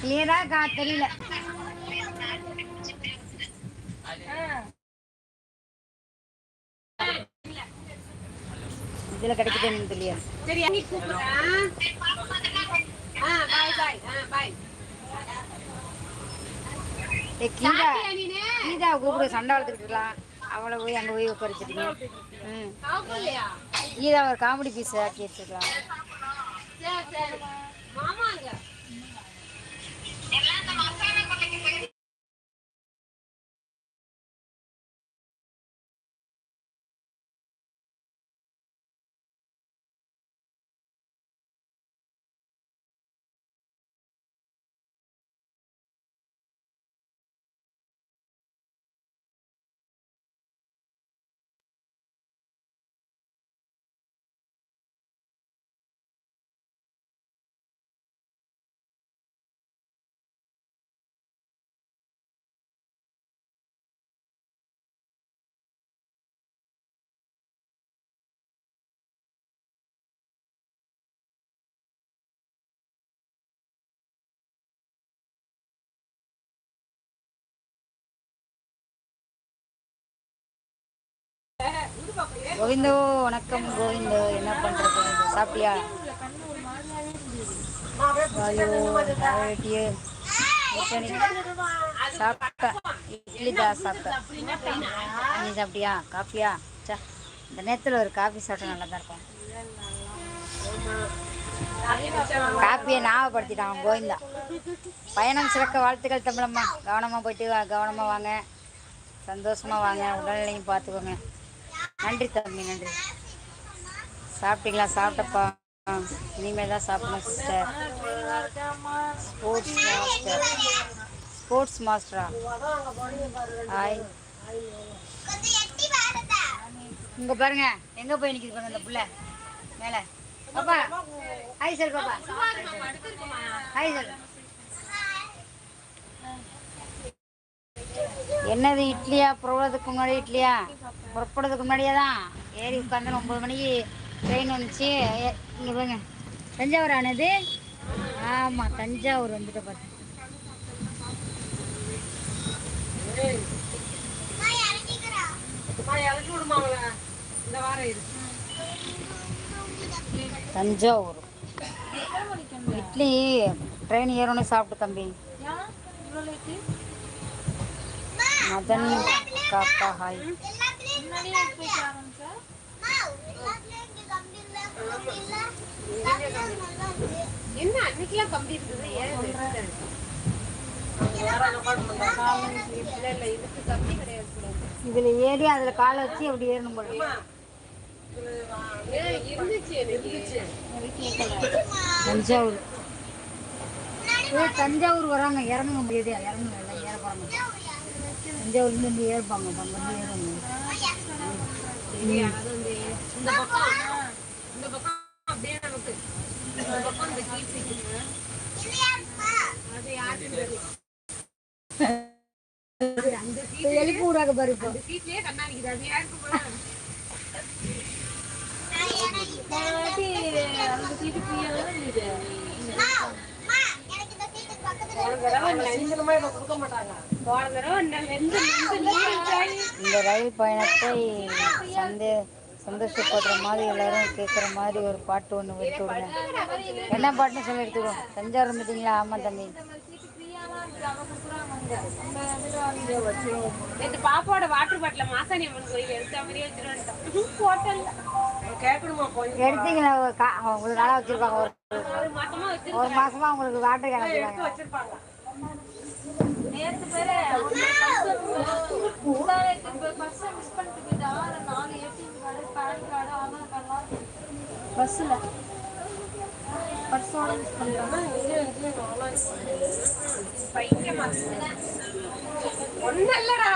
கிளியரா கா தெரியல. இதுல கிடைக்குதுன்னு தெரியாது. சரி அன்னி கூப்பிடுறேன் பாய் பாய் பாய் ஏ கீதா. சாப்பிட்டியா நீனு கீதா கூப்பிடு சண்டை வளர்த்துக்கிட்டு இருக்கலாம். அவளை போய் அங்கே போய் உட்காரிச்சிருக்கீங்க ம். சாப்பிடலையா? கீதா ஒரு காமெடி பீஸ் ஆக்கி வச்சிருக்கலாம். கோவிந்தோ வணக்கம். கோவிந்தோ என்ன பண்றது? சாப்பிட்டியா? ஐயோ சாப்பிட்டேன். இட்லி தான் சாப்பிட்டேன். நீ சாப்பிட்டியா? காஃபியா? சா இந்த நேரத்தில் ஒரு காஃபி சாப்பிட்டா நல்லா தான் இருக்கும். காப்பியை ஞாபகப்படுத்திட்டான் கோவிந்தா. பயணம் சிறக்க வாழ்த்துக்கள் தமிழம்மா கவனமாக போயிட்டு கவனமாக வாங்க. சந்தோஷமாக வாங்க. உடல்நிலையும் பார்த்துக்கோங்க. நன்றி தம்பி நன்றி. சாப்பிட்டீங்களா? சாப்பிட்டப்பா. இனிமேல் தான் சாப்பிடணும் சிஸ்டர் ஸ்போர்ட்ஸ் மாஸ்டர் ஸ்போர்ட்ஸ் மாஸ்டரா ஹாய் இங்க பாருங்க. எங்க போய் நிக்குது பாருங்க அந்த புள்ள? மேல. பாப்பா. ஹாய் சார் பாப்பா. ஹாய் சார் என்னது இட்லியா? புறப்படுறதுக்கு முன்னாடி இட்லியா? புறப்படுறதுக்கு முன்னாடியே தான் ஏறி உட்காந்து ஒம்பது மணிக்கு ட்ரெயின் வந்துச்சு. இங்கே போங்க தஞ்சாவூர் ஆனது ஆமாம் தஞ்சாவூர் வந்துட்டு பார்த்து தஞ்சாவூர். இட்லி ட்ரெயின் ஏறணும் சாப்பிட்டு தம்பி. மதன் காக்கா ஹாய் என்ன அன்னைக்கெல்லாம் கம்பி இருக்குது இதில் ஏறி அதில் காலை வச்சு அப்படி ஏறணும் போல. தஞ்சாவூர். தஞ்சாவூர் வராங்க. இறங்க முடியாது இறங்க ஏற போகிறாங்க தஞ்சாவூர்லேருந்து வந்து ஏறுப்பாங்க அங்க வந்து ஏறுவாங்க இந்த பக்கம் இந்த பக்கம் அப்படியே நமக்கு இந்த பக்கம் இந்த அது யாருக்கு இப்போ எழுப்பி விடாக பாரு இப்போ. சீட்லயே கண்ணாடிக்குது. அது யாருக்கு போல அந்த சீட்டு ஃப்ரீயா தான் இருந்தது போன தடவை நெஞ்சனமா இவ கொடுக்க மாட்டாங்க போன தடவை நெ- நெஞ்சு நெஞ்சு நீர் இந்த ரயில் பயணத்தை சந்தே சந்தோஷப்படுற மாதிரி எல்லாரும் கேட்குற மாதிரி ஒரு பாட்டு ஒன்று எடுத்து விடுங்க. என்ன பாட்டுன்னு சொல்லி எடுத்து விடுவோம் தஞ்சாவூர் வந்துட்டீங்களா? ஆமாம் தம்பி. பாப்பாவோட வாட்டர் பாட்டில மாசாணி அம்மன் கோயில் எடுத்த மாதிரியே எடுத்தீங்களா? உங்களுக்கு நாளாக வச்சுருப்பாங்க. ஒரு ஒரு மாசமா வச்சு ஒரு மாசமா உங்களுக்கு வாட்டர் கேன் வச்சிருப்பாங்க. நேத்து பேரு பஸ் மிஸ் பண்ணிட்டு போயிட்டா நாலு ATM card PAN card Aadhaar கார்டுலாம் பஸ்ஸில் பர்ஸோட மிஸ் பண்ணிட்டாங்க பைத்தியமா ஒண்ணும் இல்லடா.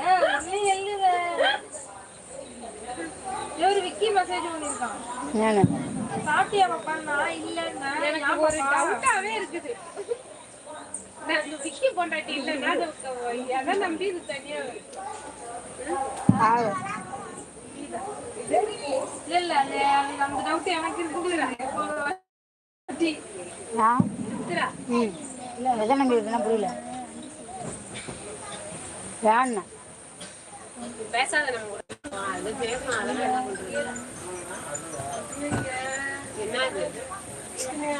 ஏ ஒன்னே எழுது இவரு விக்கி மெசேஜ் சாப்பிட்டியா இல்லைன்னா எனக்கு ஒரு டவுட்டாவே இருக்குது. நான் விக்கி பொண்டாட்டி இல்லைன்னா அது நம்பி இது தனியா இல்ல இல்ல அது எனக்கு அந்த டவுட் எனக்கு புரியல வேணா பேசாத என்ன என்ன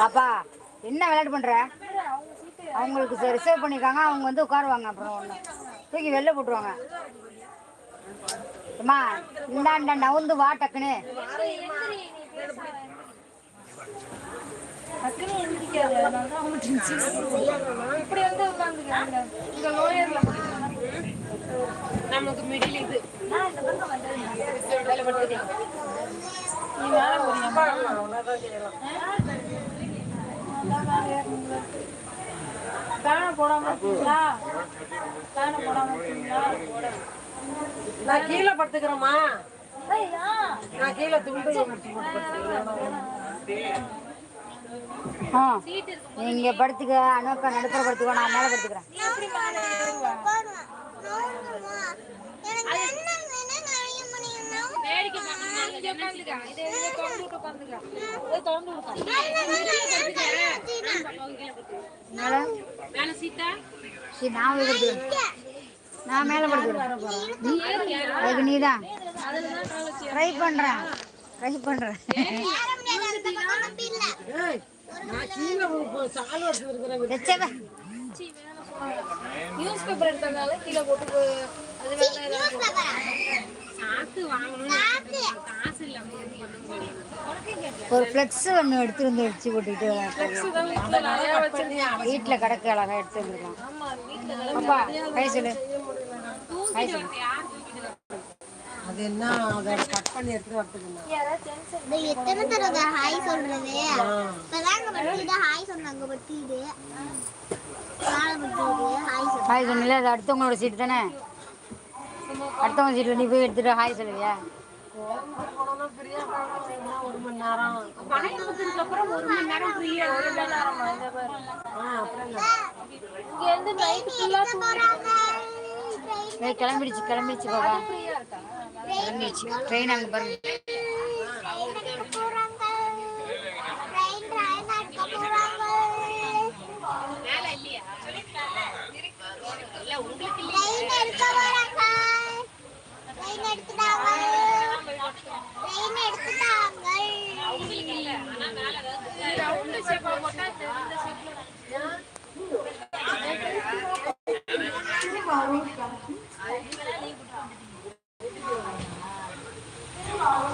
பாப்பா என்ன விளையாட்டு பண்ற? அவங்களுக்கு ரிசர்வ் பண்ணிருக்காங்க அவங்க வந்து உட்காருவாங்க. அப்புறம் ஒன்று தூக்கி வெளில போட்டுருவாங்க. அம்மா இந்தாண்ட நவுந்து வா டக்குன்னு. டக்குனு எந்திரிக்காது அதனால தான் அவங்க tension. இப்படி வந்து உட்காந்துக்கிறாங்க இங்க லோயர்ல நமக்கு மிடில் இது. நீ மேல பேனை போடாம இருக்கீங்களா? பேனை போடாம இருக்கீங்களா? நான் கீழே படுத்துக்கிறேம்மா. நான் கீழே துண்டு ஆ. நீங்க படுத்துக்க அனுப்ப நடுப்புற படுத்துக்கோ நான் மேலே படுத்துக்கிறேன். நான் மேலே படுத்துக்கிறேன். அதுக்கு நீ தான் ட்ரை பண்ணுறேன் ட்ரை பண்ணுறேன் நியூஸ் பேப்பர் எடுத்ததுனால கீழே போட்டு அது ஒரு ஃப்ளெக்ஸ் ஒன்று எடுத்துருந்து வச்சு போட்டுக்கிட்டு வீட்டில் கிடக்கு அழகாக எடுத்து வந்துருக்கோம் அப்பா கை சொல்லு. கை சொல்லு. அது என்ன? அதை கட் பண்ணி எடுத்துட்டு வரதுக்குண்ணா யாராவது எத்தனை தடவை ஹாய் சொல்றது? ஹாய் சொன்னாங்க ஹாய் சொன்னல அது அடுத்தவங்களோட சீட்டு தானே? அடுத்தவங்க சீட்டில் நீ போய் எடுத்துட்டு ஹாய் சொல்லுவியா? போனோம்னா ஃப்ரீயா ஒரு மணி நேரம். பணம் கொடுத்ததுக்கு அப்புறம் ஒரு மணி நேரம் ஃப்ரீயா ஒரு மணி நேரம் ஆ அப்புறம் என்ன? இங்க இருந்து நைட் ஃபுல்லா ஏய், கிளம்பிடுச்சு கிளம்பிடுச்சு பாப்பா ட்ரெயின் அங்கே பாருங்க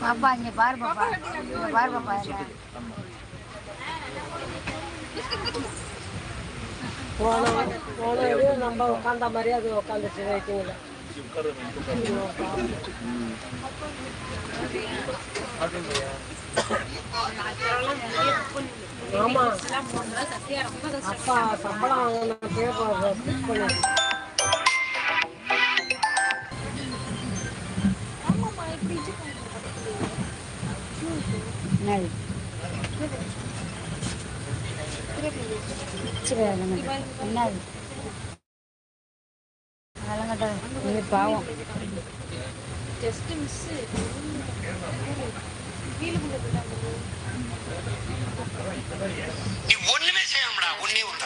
பாப்பா இங்க பாரு பாப்பா. பாரு பாப்பா போன போன நம்ம உட்காந்த மாதிரி அது உட்காந்துச்சு ஆமா. அப்பா சம்பளம் வாங்கின பண்ணி என்னது? பாவம் ஜஸ்ட் மிஸ் கீழே போட்டுட்டாங்க ஒண்ணுமே செய்யணும்டா ஒன்னே ஒன்று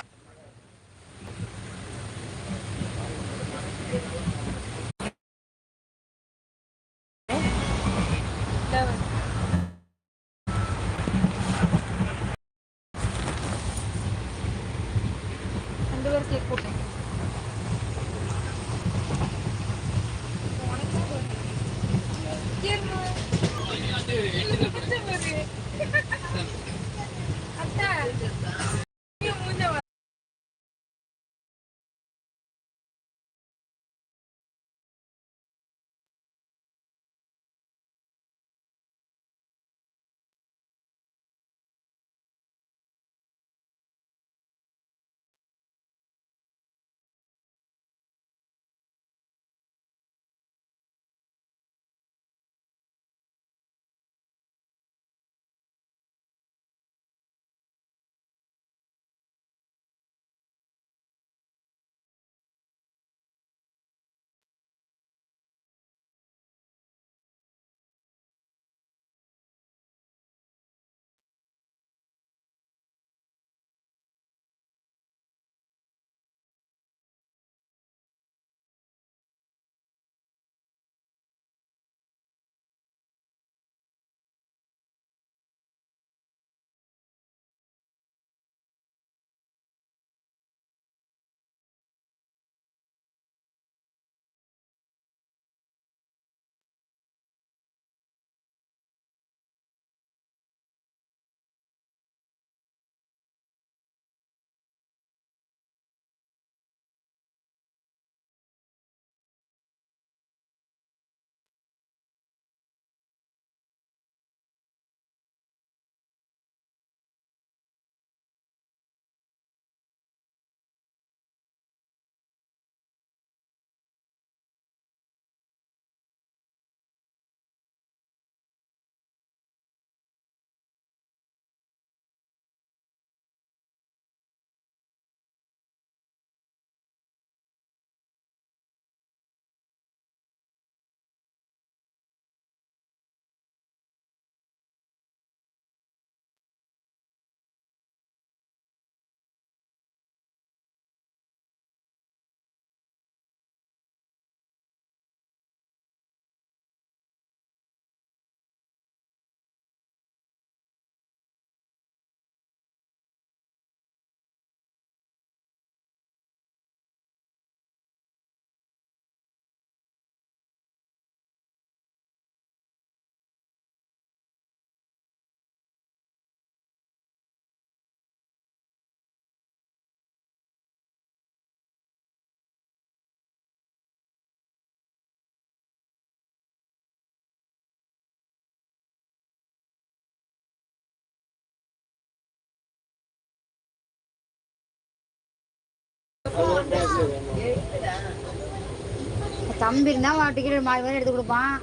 தம்பி இருந்தா டிக்கெட் மாறி மாறி எடுத்து கொடுப்பான்.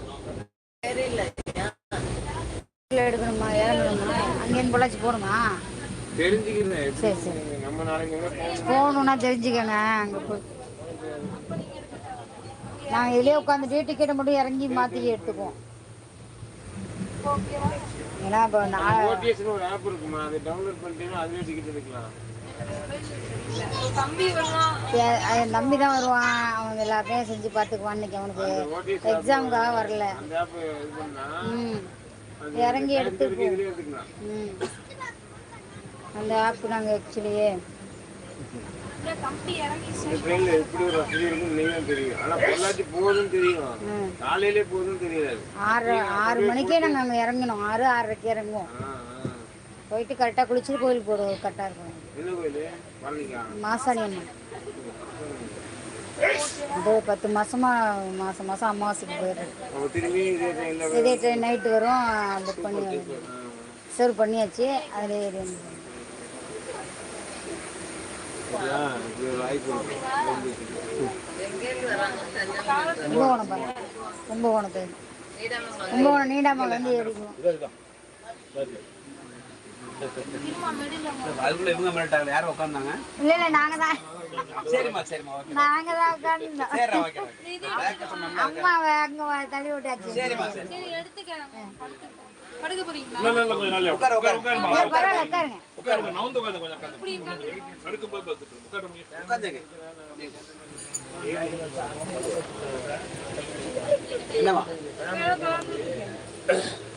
எடுக்கணுமா இறங்கணுமா அங்கேருந்து பொள்ளாச்சி போகணுமா? சரி சரி. போகணுன்னா தெரிஞ்சுக்கங்க அங்கே போய். நாங்கள் இதுலேயே உட்காந்துட்டு டிக்கெட்டை மட்டும் இறங்கி மாற்றி எடுத்துக்குவோம். ஏன்னா இப்போ நான் என் தம்பி தான் வருவான். அவன் எல்லாத்தையும் செஞ்சு பார்த்துக்குவான் இன்னைக்கு அவனுக்கு. எக்ஸாமுக்காக வரல. அந்த ஆப் இது பண்ணா ம். இறங்கி எடுத்துக்கலாம். ம். அந்த ஆப் நாங்கள் ஆக்சுவலியே ஆறு ஆறு மணிக்கே நாங்கள் அங்கே இறங்கணும். ஆறு ஆறரைக்கு இறங்குவோம். போயிட்டு கரெக்டாக குளிச்சுட்டு கோயிலுக்கு போடுவோம் கரெக்டாக இருக்கும். கோயில் மாசாணி அம்மன். பத்து மாசமா மாசம் மாசம் அமாவாசைக்கு திரும்பி இதே ட்ரெயின் நைட்டு வரும். புக் பண்ணி ரிசர்வ் பண்ணியாச்சு அதில் ஏறி இருக்கு. கும்பகோணம் பாருங்க. கும்பகோணம் கும்பகோணம் நீடாமல் வந்து ஏறிக்குவோம். அதுக்குள்ள இவங்க மிரட்டாங்க யாரும் உட்காந்தாங்க இல்லை இல்லை நாங்கள் தான். சரிம்மா சரிம்மா ஓகே நாங்கள் தான் உட்காந்துருந்தோம் சரி ஓகே ஓகே. பேக்க சொன்னோம்னா அம்மாவை அங்கே தள்ளி விட்டாச்சு. சரிம்மா சரி. சரி எடுத்துக்க. படுத்து- படுக்க போறீங்களா? உட்கார உட்கார. சரி, பரவாயில்ல உட்காருங்க. உட்காந்துங்க என்னம்மா வேணாம் வேணாம் சரி ஒன்றும் பிரச்சனை இல்லை அவங்க தனியாக அப்பா அங்கே தனியாக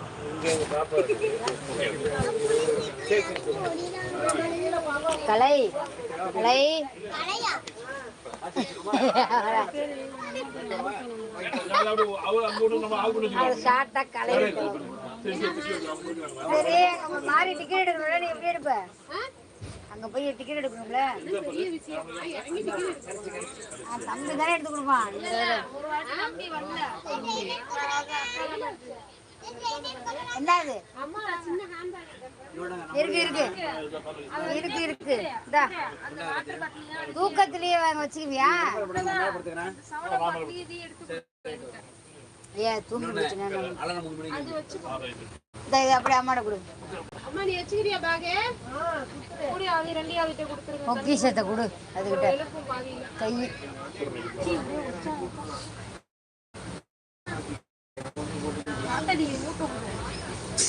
கலை கலை. ஷார்ட்டா கலை. சரி. அங்க மாறி டிக்கெட் எடுக்கணும்ல நீ எப்படி எடுப்ப? அங்க போய் டிக்கெட் எடுக்கணும்ல. தம்பி தானே எடுத்து கொடுப்பான். என்னது? இருக்கு இருக்கு. இருக்கு இருக்கு. தூக்கத்திலேயே வாங்க வச்சுக்குவியா? ஏ தூங்கி போச்சுன்னா அப்படியே அம்மாட்ட கொடு. அம்மா நீ வச்சுக்கிறியா பேகு கூடி ஆவி ரெண்டி ஆவிட்ட கொடுத்துருங்க. பொக்கிஷத்தை கொடு அதுகிட்ட கை ஆட்டடி மூக்கு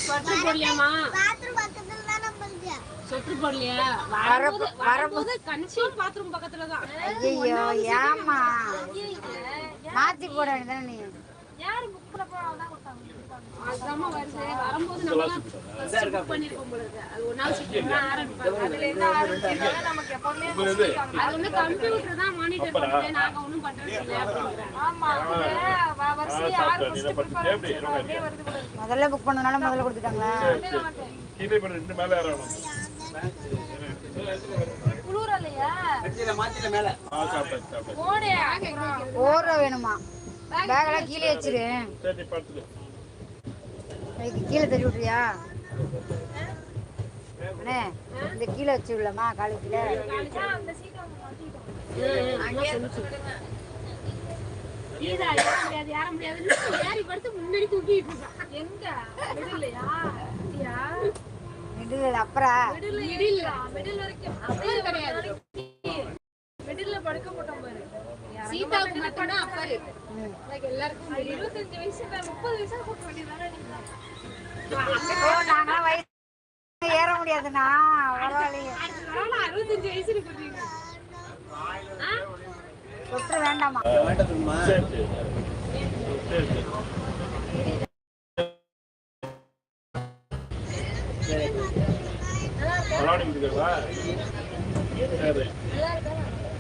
பட்டு போடலையாமா பாத்ரூம் பக்கத்துல தான் நம்மளுக்கு சொட்டு போடலையா? வரும்போது வரும்போது கன்ஃபார்ம் பாத்ரூம் பக்கத்துல தான். ஐயோ ஏமா மாத்தி போட வேண்டியதானே நீ? யாரு புக் பண்ண தான் கொடுத்தாங்க. முதல்ல புக் பண்ணனால முதல்ல கொடுத்துட்டாங்களா? குளிரலையா? வெற்றியில மாத்தில மேல. போடே ஓர வேணுமா? பேக்கெல்லாம் கீழே வச்சிரு. கீழே தள்ளி விட்றியா அண்ணே இந்த கீழே வச்சு விடலாமா காலேஜில் அப்புறம் படுக்க போட்டோம் பாரு. சீதாவுக்கு மட்டும்தான் அப்பாரு ம். எல்லாருக்கும் இருபத்தஞ்சு வயசு முப்பது வயசா கூட்ட வேண்டியதானே ஓ நாங்களாம் வயசு ஏற முடியாதுண்ணா. பரவாயில்லையே. அறுபத்தஞ்சு வயசு இருக்கிறீங்க தொற்று வேண்டாமா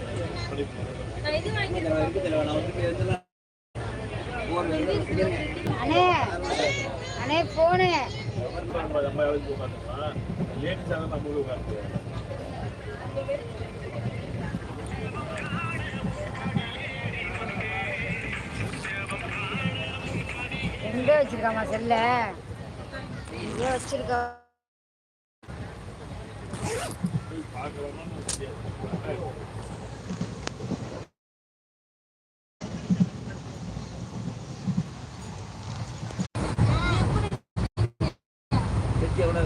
நான் இது வாங்கி இருக்குது நான் வந்து இதெல்லாம் அண்ணே அண்ணே போனு எங்க வச்சிருக்காமா செல்ல எங்க வச்சிருக்கா வெட்டியா கூட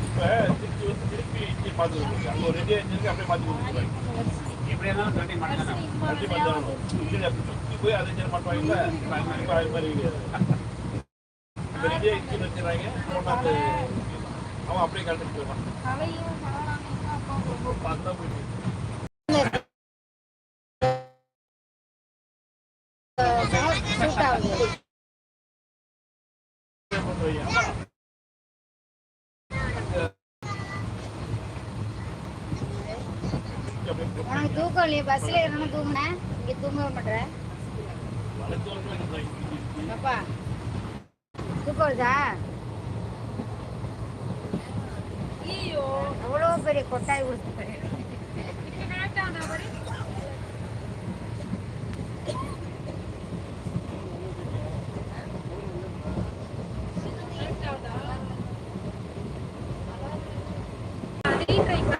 இப்போ திருப்பி வந்து திருப்பி இங்கே பார்த்து கொடுத்துருங்க அங்கே ஒரு ரெடி ஆயிடுச்சு அப்படியே பார்த்து கொடுத்துருவாங்க எப்படி இருந்தாலும் கண்டிப்பாக பண்ணலாம் கட்டி பார்த்தாலும் இங்கே அப்படி சுற்றி போய் அதை செஞ்சு மாட்டுவாங்கல்ல இப்போ அது மாதிரி கிடையாது இப்போ ரெடி ஆகிடுச்சு வச்சுறாங்க கொண்டாந்து அவன் அப்படியே கலந்துட்டு போயிடுவான். பார்த்தா போயிட்டு. உனக்கு தூக்கம் இல்லையா? பஸ்ல ஏறணும் தூங்குனேன் இங்க தூங்க மாட்டேன் தூக்கம் வருதா? いいよ。ಅವಳೊಬ್ಬರೇ ಕೊಟ್ಟಾಗಿ Thank you.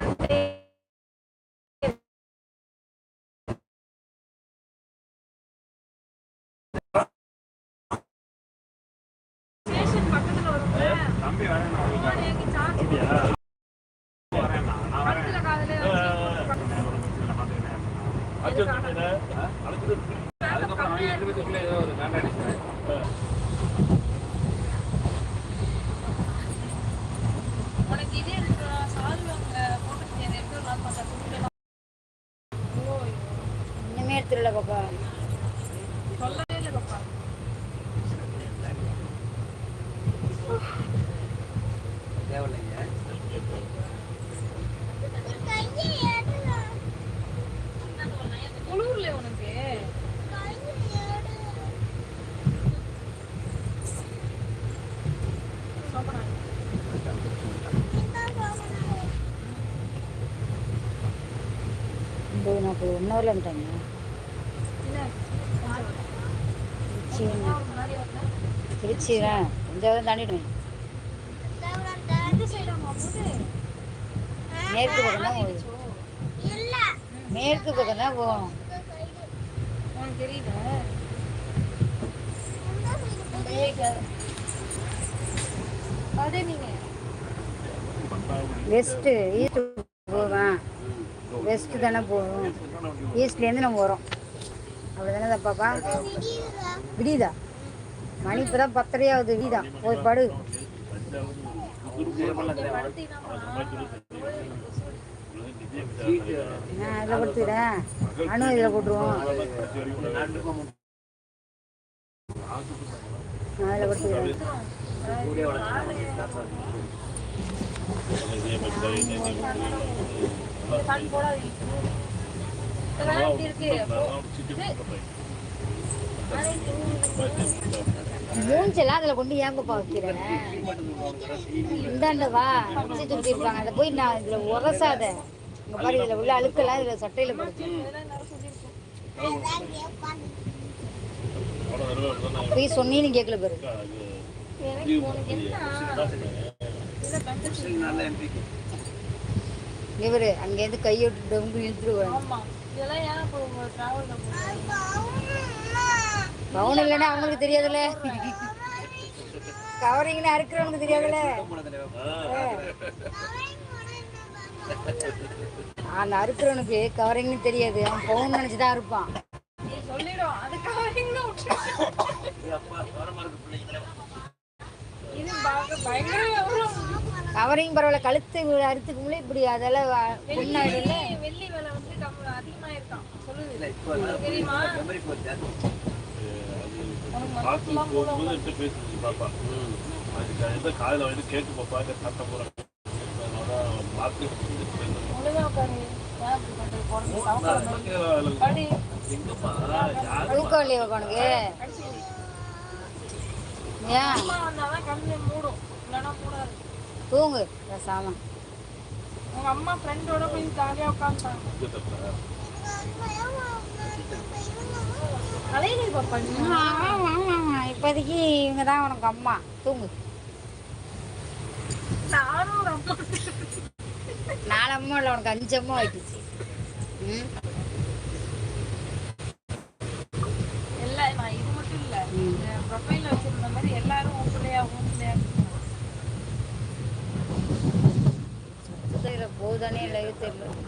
திருச்சி தான் கொஞ்சம் தாண்டிடுவேன். மேற்கு பக்கம் தான். மேற்கு பக்கம் தான் போகும் இந்த side. உனக்கு தெரியுதா இந்த side. அதே நீங்க வெஸ்ட்டு ஈஸ்ட் போவேன் வெஸ்ட்டு தானே போகும் ஈஸ்ட்லேருந்து நம்ம வரோம். அவ்வளோதானே தப்பாப்பா விடியுதா? மணி இப்போ தான் பத்தரையாவது. விடியுதா? போய் படு. நான் இதில் கொடுத்துக்கிறேன் அணு இதில் போட்டுருவோம். நான் இதில் கொடுத்துக்கிறேன் போடாதீங்க இதெல்லாம் இருக்கு மூஞ்செல்லாம் அதில் கொண்டு ஏங்கப்பா வைக்கிறேன். இந்தாண்டவா வச்சு சுற்றி இருப்பாங்க அதை போய் நான் இதுல உரசாத. இங்க பாரு இதில் உள்ள அழுக்கெல்லாம் இதில் சட்டையில் போடுச்சு போய் சொன்னீன்னு கேட்கல பாரு. இவரு அங்கேருந்து கையோட்டு டவுன் இழுத்துருவாங்க ஆமா. இதெல்லாம் ஏன் இப்போ டிராவல்ல பவுன் இல்லைன்னா அவங்களுக்கு தெரியாதுல்ல. கவரிங்னு அறுக்கிறவனுக்கு தெரியாதுல்ல. அந்த அறுக்கிறவனுக்கு கவரிங்னு தெரியாது. அவன் பவுன் நினைச்சு தான் இருப்பான் பயங்கர அவரையும் பரவாயில்ல கழுத்து அறுத்துக்கு முன்னே இப்படி அதெல்லாம் புண்ணாயிடும்ல வெள்ளி விலை வந்து அதிகமாக அதிகமா இருக்கான் சொல்லுது இல்லை வந்து கேட்டு பாப்பா ஏன் அம்மா மூடும் இல்லைன்னா மூடாது தூங்கு. பேசாம உங்க அம்மா ஃப்ரெண்டோட போய் ஜாலியா உட்காந்துட்டாங்க அலையிலே பாப்பா இப்போதைக்கு இவங்க தான் உனக்கு அம்மா. தூங்கு. நானும் நாலு அம்மா இல்லை உனக்கு அஞ்சு அம்மா ஆயிட்டுச்சு. ம் இல்ல நான் இது மட்டும் இல்ல ம். ப்ரொஃபைல்ல வச்சிருந்த மாதிரி எல்லாரும் உன் பிள்ளையா உன் பிள்ளையா தெரியல போகுதானே